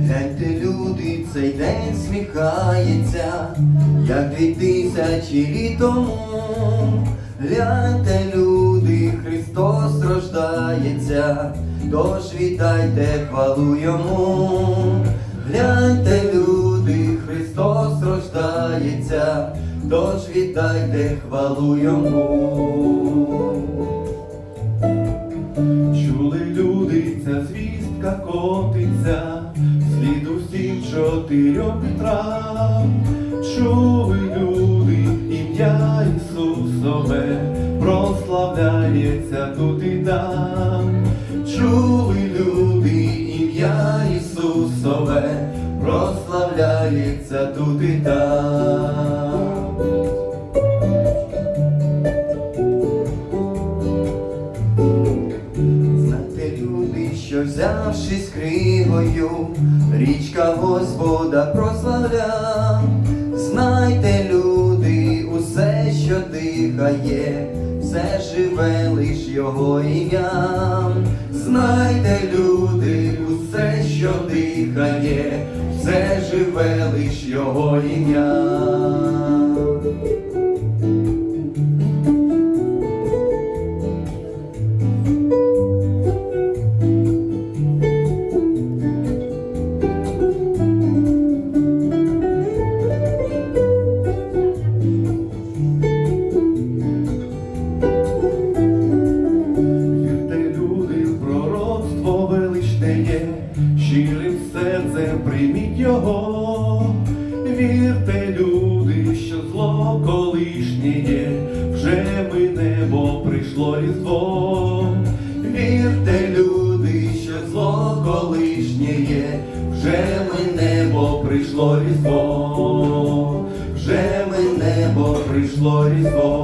Гляньте, люди, цей день сміхається, як дві тисячі літ тому. Гляньте, люди, Христос рождається, тож вітайте хвалу йому. Гляньте, люди, Христос рождається, тож вітайте хвалу йому. Чули люди, ця звістка котиться, слід усім чотирьом вітрам. Чули люди, ім'я Ісусове, прославляється тут і там. Чули люди ім'я Ісусове, прославляється тут і там. Взявшись кривою, річка Господа прославля. Знайте, люди, усе, що дихає, все живе лиш його ім'ям. Знайте, люди, усе, що дихає, все живе лиш його ім'ям. Прийміть його. Вірте, люди, що зло колишнє вже мине, бо прийшло різдво. Вірте, люди, що зло колишнє вже мине, бо прийшло різдво, вже мине, бо прийшло різдво.